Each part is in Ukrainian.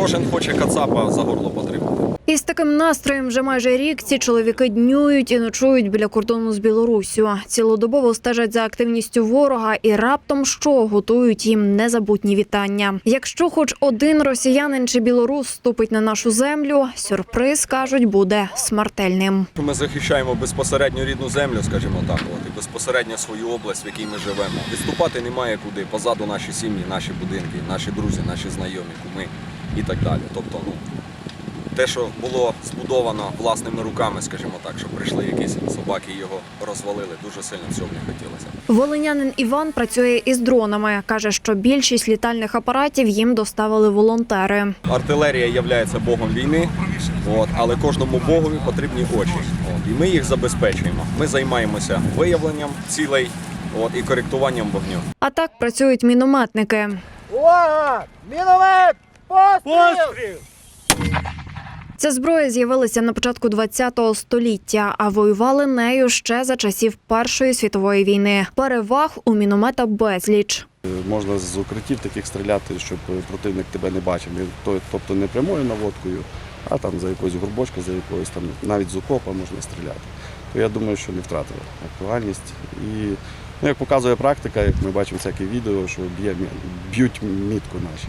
кожен хоче кацапа за горло потримати. Із таким настроєм вже майже рік ці чоловіки днюють і ночують біля кордону з Білоруссю. Цілодобово стежать за активністю ворога і раптом що готують їм незабутні вітання. Якщо хоч один росіянин чи білорус ступить на нашу землю, сюрприз кажуть буде смертельним. Ми захищаємо безпосередньо рідну землю, скажімо так, от, і безпосередньо свою область, в якій ми живемо. Відступати немає куди. Позаду наші сім'ї, наші будинки, наші друзі, наші знайомі, куми і так далі. Тобто, ну те, що було збудовано власними руками, скажімо так, що прийшли якісь собаки і його розвалили, дуже сильно цього не хотілося. Волинянин Іван працює із дронами. каже, що більшість літальних апаратів їм доставили волонтери. Артилерія є богом війни, от, але кожному богові потрібні очі. От, і ми їх забезпечуємо. Ми займаємося виявленням цілей от, і коректуванням вогню. А так працюють мінометники. Увага! Міномет! Постріл! Ця зброя з'явилася на початку ХХ століття, а воювали нею ще за часів Першої світової війни. Переваг у міномета безліч. Можна з укриттів таких стріляти, щоб противник тебе не бачив. Тобто не прямою наводкою, а там за якоюсь горбочкою, за якоюсь там навіть з окопа можна стріляти. То я думаю, що не втратили актуальність. І ну, як показує практика, як ми бачимо всякі відео, що б'ють мітку наші.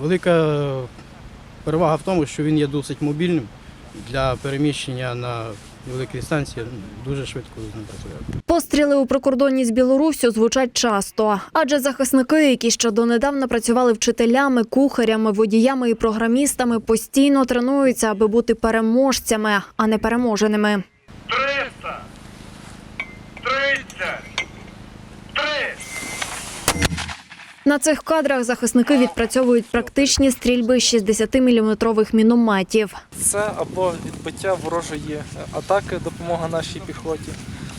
Велика перевага в тому, що він є досить мобільним для переміщення на великі дистанції. Дуже швидко з ним працювати. Постріли у прикордонні з Білоруссю звучать часто, адже захисники, які ще донедавна працювали вчителями, кухарями, водіями і програмістами, постійно тренуються, аби бути переможцями, а не переможеними. 300! 30! На цих кадрах захисники відпрацьовують практичні стрільби 60-мм мінометів. Це або відбиття ворожої атаки, допомога нашій піхоті,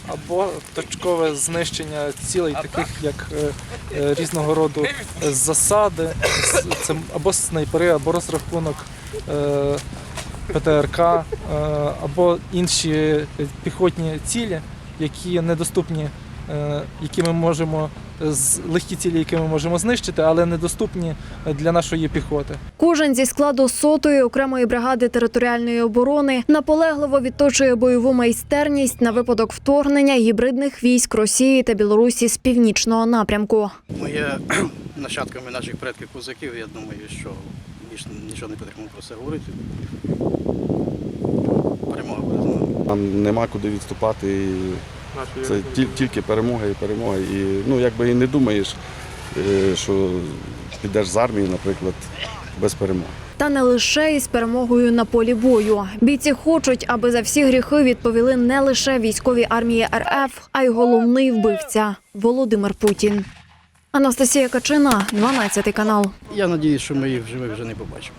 або точкове знищення цілей, таких як е, е, різного роду засади, це або снайпери, або розрахунок е, ПТРК, або інші піхотні цілі, які недоступні, які ми можемо легкі цілі, які ми можемо знищити, але недоступні для нашої піхоти. Кожен зі складу сотої окремої бригади територіальної оборони наполегливо відточує бойову майстерність на випадок вторгнення гібридних військ Росії та Білорусі з північного напрямку. Ми є нащадками наших предків козаків. Я думаю, що нічого не потрібно про це говорити. Перемога буде з нами. Нам нема куди відступати. І це тільки перемога і перемога. І ну, якби і не думаєш, е, що підеш з армії, наприклад, без перемоги. Та не лише із перемогою на полі бою. Бійці хочуть, аби за всі гріхи відповіли не лише військові армії РФ, а й головний вбивця Володимир Путін. Анастасія Качина, 12 канал. Я сподіваюся, що ми їх живих вже не побачимо.